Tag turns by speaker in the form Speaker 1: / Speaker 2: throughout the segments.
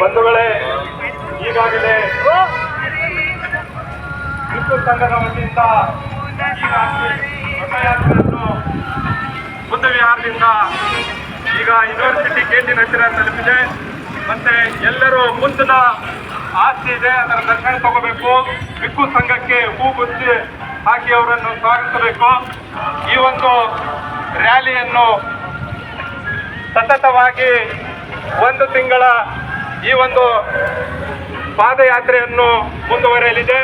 Speaker 1: ಬಂಧುಗಳೇ, ಈಗಾಗಲೇ ವಿದ್ಯುತ್ ಸಂಘದ ವತಿಯಿಂದ ರಥಯಾತ್ರೆಯನ್ನು ಬುದ್ಧ ವಿಹಾರದಿಂದ ಈಗ ಯೂನಿವರ್ಸಿಟಿ ಗೇಟಿನ ಹತ್ತಿರ ತಲುಪಿದೆ. ಮತ್ತೆ ಎಲ್ಲರೂ ಮುಂದಿನ ಆಸ್ತಿ ಇದೆ, ಅದರ ದರ್ಶನ ತಗೋಬೇಕು. ಬಿಕ್ಕು ಸಂಘಕ್ಕೆ ಹೂ ಗುಚ್ಚಿ ಹಾಕಿ ಅವರನ್ನು ಸ್ವಾಗತಿಸಬೇಕು. ಈ ಒಂದು ರ್ಯಾಲಿಯನ್ನು ಸತತವಾಗಿ ಒಂದು ತಿಂಗಳ ಈ ಒಂದು ಪಾದಯಾತ್ರೆಯನ್ನು ಮುಂದುವರೆಯಲಿದೆ.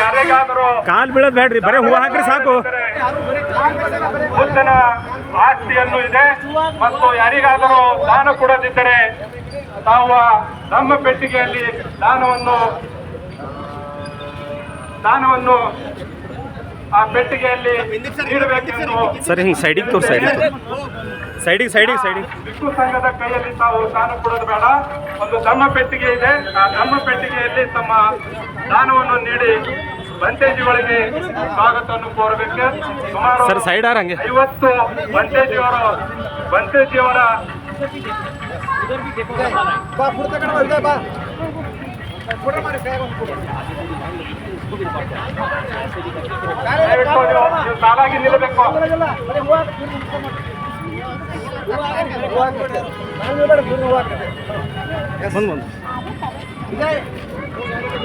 Speaker 1: ಯಾರಿಗಾದರೂ
Speaker 2: ಕಾಲ್ ಬೀಳೋದ್ ಬೇಡ್ರಿ ಬರೀ ಹೂವು ಹಾಕ್ರಿ ಸಾಕು.
Speaker 1: ಬುದ್ಧನ ಆಸ್ತಿಯನ್ನು ಇದೆ. ಮತ್ತು ಯಾರಿಗಾದರೂ ದಾನ ಕೊಡದಿದ್ದರೆ ತಾವು ನಮ್ಮ ಪೆಟ್ಟಿಗೆಯಲ್ಲಿ ದಾನವನ್ನು ದಾನವನ್ನು ಆ ಪೆಟ್ಟಿಗೆಯಲ್ಲಿ ನೀಡಬೇಕೆಂದು
Speaker 2: ಸರಿ ಹಿಂಗೆ ಸೈಡಿಗೆ ತೋರ್ ಸೈಡಿಗೆ ಸೈಡಿಗೆ ಸೈಡಿಗೆ ಸೈಡಿಗೆ.
Speaker 1: ವಿಷ್ಣು ಸಂಘದ ಕೈಯಲ್ಲಿ ತಾವು ದಾನ ಕೊಡೋದು ಬೇಡ. ಒಂದು ಧರ್ಮ ಪೆಟ್ಟಿಗೆ ಇದೆ. ಆ ಧರ್ಮ ಪೆಟ್ಟಿಗೆಯಲ್ಲಿ ತಮ್ಮ ದಾನವನ್ನು ನೀಡಿ ಬಂತೇಜಿಗಳಿಗೆ ಸ್ವಾಗತವನ್ನು ಕೋರಬೇಕು. ಸುಮಾರು
Speaker 2: ಸರ್ ಸೈಡ್ ಹಂಗೆ.
Speaker 1: ಐವತ್ತು ಬಂತೇಜಿಯವರು ನೀವು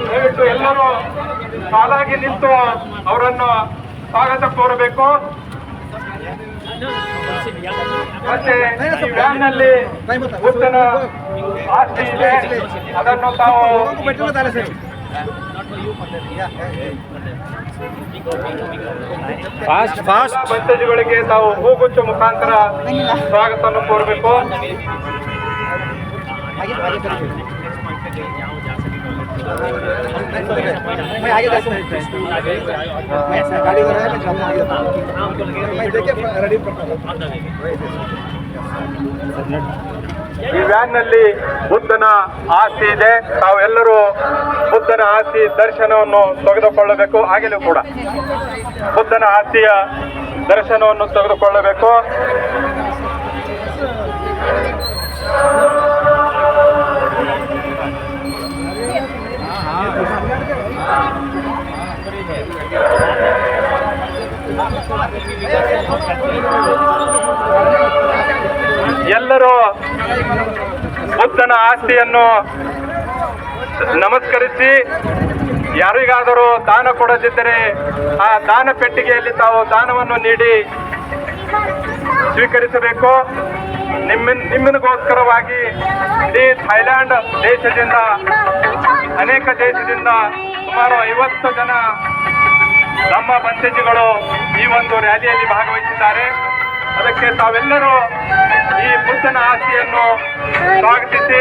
Speaker 1: ದಯವಿಟ್ಟು ಎಲ್ಲರೂ ಸಾಲಾಗಿ ನಿಂತು ಅವರನ್ನು ಸ್ವಾಗತ ಕೋರಬೇಕು. ಮತ್ತೆ ಈ ಉತ್ತನ ಆಸ್ತಿ ಇದೆ. ಅದನ್ನು ತಾವು
Speaker 2: ಫಾಸ್ಟ್ ಫಾಸ್ಟ್
Speaker 1: ಮೆಸೇಜ್ಗಳಿಗೆ ತಾವು ಹೂಗುಚ್ಚ ಮುಖಾಂತರ ಸ್ವಾಗತವನ್ನು ಕೋರಬೇಕು. ಈ ವ್ಯಾನ್ನಲ್ಲಿ ಬುದ್ಧನ ಆಸ್ತಿ ಇದೆ. ತಾವೆಲ್ಲರೂ ಬುದ್ಧನ ಆಸ್ತಿ ದರ್ಶನವನ್ನು ತೆಗೆದುಕೊಳ್ಳಬೇಕು. ಆಗಲೂ ಕೂಡ. ಬುದ್ಧನ ಆಸ್ತಿಯ ದರ್ಶನವನ್ನು ತೆಗೆದುಕೊಳ್ಳಬೇಕು. ಎಲ್ಲರೂ ಬುದ್ಧನ ಆಸ್ತಿಯನ್ನು ನಮಸ್ಕರಿಸಿ, ಯಾರಿಗಾದರೂ ದಾನ ಕೊಡದಿದ್ದರೆ ಆ ದಾನ ಪೆಟ್ಟಿಗೆಯಲ್ಲಿ ತಾವು ದಾನವನ್ನು ನೀಡಿ ಸ್ವೀಕರಿಸಬೇಕು. ನಿಮ್ಮ ನಿಮ್ಮನಿಗೋಸ್ಕರವಾಗಿ ಇಡೀ ಥೈಲ್ಯಾಂಡ್ ದೇಶದಿಂದ ಅನೇಕ ದೇಶದಿಂದ ಸುಮಾರು ಐವತ್ತು ಜನ ನಮ್ಮ ಬಂತೆಜಿಗಳು ಈ ಒಂದು ರ್ಯಾಲಿಯಲ್ಲಿ ಭಾಗವಹಿಸಿದ್ದಾರೆ. ಅದಕ್ಕೆ ತಾವೆಲ್ಲರೂ ಈ ಬುದ್ಧನ ಆಸ್ತಿಯನ್ನು ಸ್ವಾಗತಿಸಿ.